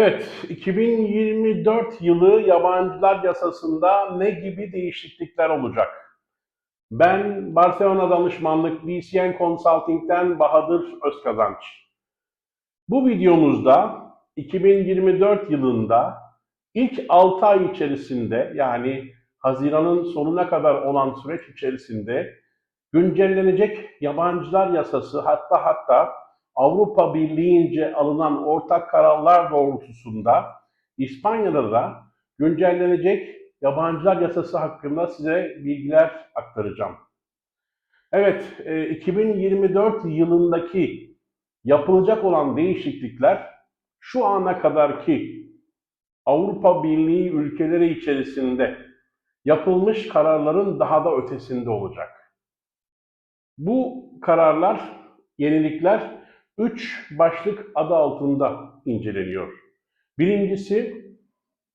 Evet, 2024 yılı yabancılar yasasında ne gibi değişiklikler olacak? Ben Barcelona danışmanlık BCN Consulting'den Bahadır Özkazanç. Bu videomuzda 2024 yılında ilk 6 ay içerisinde yani Haziran'ın sonuna kadar olan süreç içerisinde güncellenecek yabancılar yasası hatta hatta Avrupa Birliği'nce alınan ortak kararlar doğrultusunda İspanya'da da güncellenecek yabancılar yasası hakkında size bilgiler aktaracağım. Evet, e, 2024 yılındaki yapılacak olan değişiklikler şu ana kadarki Avrupa Birliği ülkeleri içerisinde yapılmış kararların daha da ötesinde olacak. Bu kararlar, yenilikler üç başlık adı altında inceleniyor. Birincisi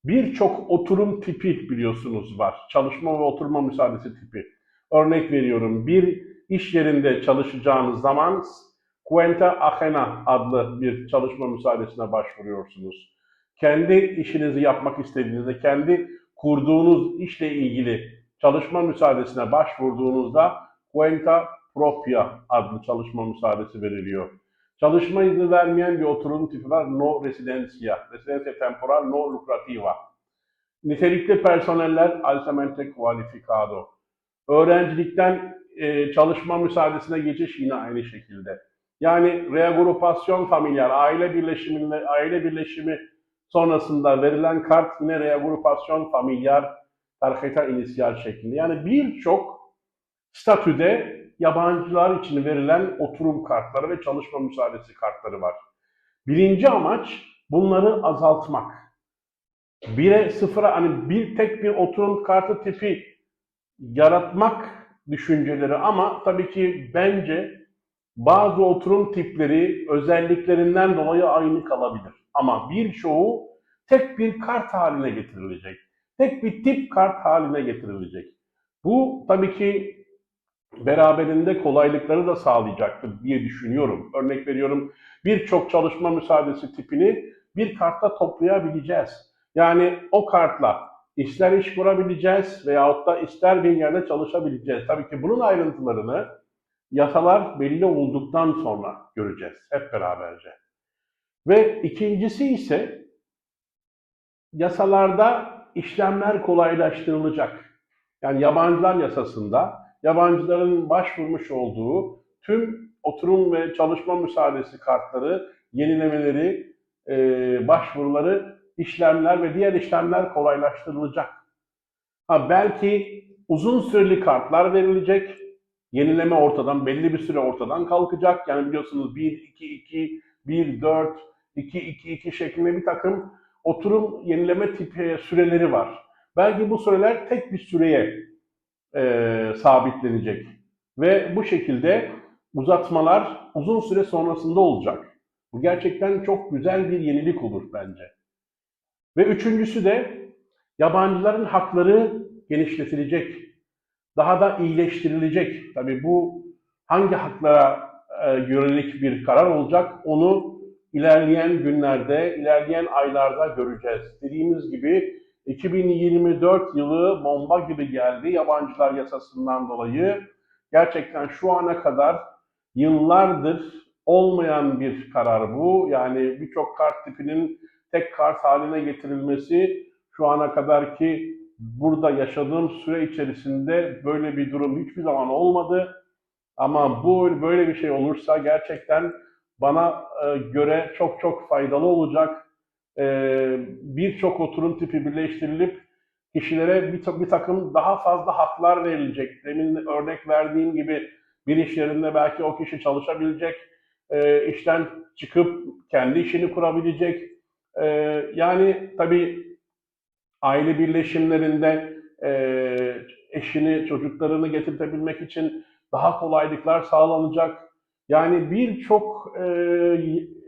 birçok oturum tipi biliyorsunuz var. Çalışma ve oturma müsaadesi tipi. Örnek veriyorum bir iş yerinde çalışacağınız zaman Cuenta Ajena adlı bir çalışma müsaadesine başvuruyorsunuz. Kendi işinizi yapmak istediğinizde, kendi kurduğunuz işle ilgili çalışma müsaadesine başvurduğunuzda Cuenta Propia adlı çalışma müsaadesi veriliyor. Çalışma izni vermeyen bir oturum tipi var. No residencia. Residencia temporal no lucrativa. Nitelikli personeller altamente cualificado. Öğrencilikten e, çalışma müsaadesine geçiş yine aynı şekilde. Yani reagrupasyon familiar, aile birleşiminde aile birleşimi sonrasında verilen kart yine reagrupasyon familiar tarjeta inicial şeklinde. Yani birçok statüde yabancılar için verilen oturum kartları ve çalışma müsaadesi kartları var. Birinci amaç bunları azaltmak. Bire sıfıra hani bir tek bir oturum kartı tipi yaratmak düşünceleri ama tabii ki bence bazı oturum tipleri özelliklerinden dolayı aynı kalabilir. Ama birçoğu tek bir kart haline getirilecek. Tek bir tip kart haline getirilecek. Bu tabii ki beraberinde kolaylıkları da sağlayacaktır diye düşünüyorum. Örnek veriyorum birçok çalışma müsaadesi tipini bir kartta toplayabileceğiz. Yani o kartla ister iş kurabileceğiz veyahut da ister bir yerde çalışabileceğiz. Tabii ki bunun ayrıntılarını yasalar belli olduktan sonra göreceğiz hep beraberce. Ve ikincisi ise yasalarda işlemler kolaylaştırılacak. Yani yabancılar yasasında yabancıların başvurmuş olduğu tüm oturum ve çalışma müsaadesi kartları, yenilemeleri, e, başvuruları, işlemler ve diğer işlemler kolaylaştırılacak. Ha, belki uzun süreli kartlar verilecek, yenileme ortadan, belli bir süre ortadan kalkacak. Yani biliyorsunuz 1-2-2, 1-4, 2-2-2 şeklinde bir takım oturum yenileme tipi süreleri var. Belki bu süreler tek bir süreye e, sabitlenecek. Ve bu şekilde uzatmalar uzun süre sonrasında olacak. Bu gerçekten çok güzel bir yenilik olur bence. Ve üçüncüsü de yabancıların hakları genişletilecek. Daha da iyileştirilecek. Tabii bu hangi haklara e, yönelik bir karar olacak onu ilerleyen günlerde, ilerleyen aylarda göreceğiz. Dediğimiz gibi 2024 yılı bomba gibi geldi yabancılar yasasından dolayı. Gerçekten şu ana kadar yıllardır olmayan bir karar bu. Yani birçok kart tipinin tek kart haline getirilmesi şu ana kadar ki burada yaşadığım süre içerisinde böyle bir durum hiçbir zaman olmadı. Ama bu böyle bir şey olursa gerçekten bana e, göre çok çok faydalı olacak birçok oturum tipi birleştirilip kişilere bir, takım daha fazla haklar verilecek. Demin örnek verdiğim gibi bir iş yerinde belki o kişi çalışabilecek, e, işten çıkıp kendi işini kurabilecek. E, yani tabii aile birleşimlerinde e, eşini, çocuklarını getirtebilmek için daha kolaylıklar sağlanacak. Yani birçok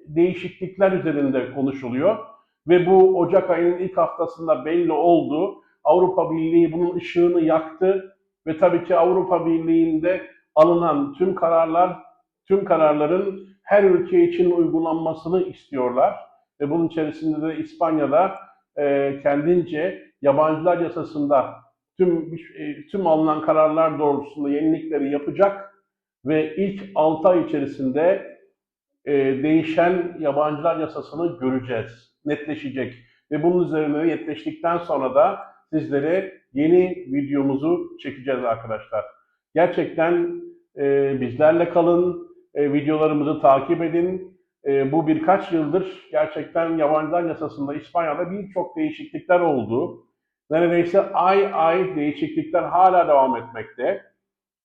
değişiklikler üzerinde konuşuluyor ve bu Ocak ayının ilk haftasında belli oldu. Avrupa Birliği bunun ışığını yaktı ve tabii ki Avrupa Birliği'nde alınan tüm kararlar, tüm kararların her ülke için uygulanmasını istiyorlar. ve bunun içerisinde de İspanya'da e, kendince yabancılar yasasında tüm e, tüm alınan kararlar doğrultusunda yenilikleri yapacak ve ilk 6 ay içerisinde e, değişen yabancılar yasasını göreceğiz, netleşecek ve bunun üzerine netleştikten sonra da sizlere yeni videomuzu çekeceğiz arkadaşlar. Gerçekten e, bizlerle kalın, e, videolarımızı takip edin. E, bu birkaç yıldır gerçekten yabancılar yasasında İspanya'da birçok değişiklikler oldu. Neredeyse ay ay değişiklikler hala devam etmekte.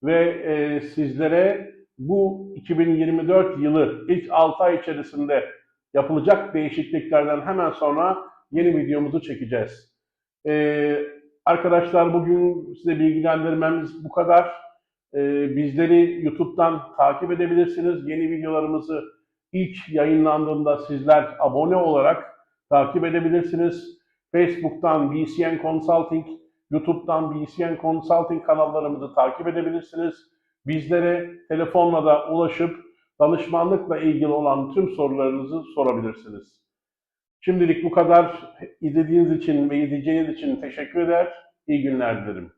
Ve e, sizlere bu 2024 yılı ilk 6 ay içerisinde yapılacak değişikliklerden hemen sonra yeni videomuzu çekeceğiz. E, arkadaşlar bugün size bilgilendirmemiz bu kadar. E, bizleri YouTube'dan takip edebilirsiniz. Yeni videolarımızı ilk yayınlandığında sizler abone olarak takip edebilirsiniz. Facebook'tan BCN Consulting, YouTube'dan BCN Consulting kanallarımızı takip edebilirsiniz. Bizlere telefonla da ulaşıp danışmanlıkla ilgili olan tüm sorularınızı sorabilirsiniz. Şimdilik bu kadar. İzlediğiniz için ve izleyeceğiniz için teşekkür eder. İyi günler dilerim.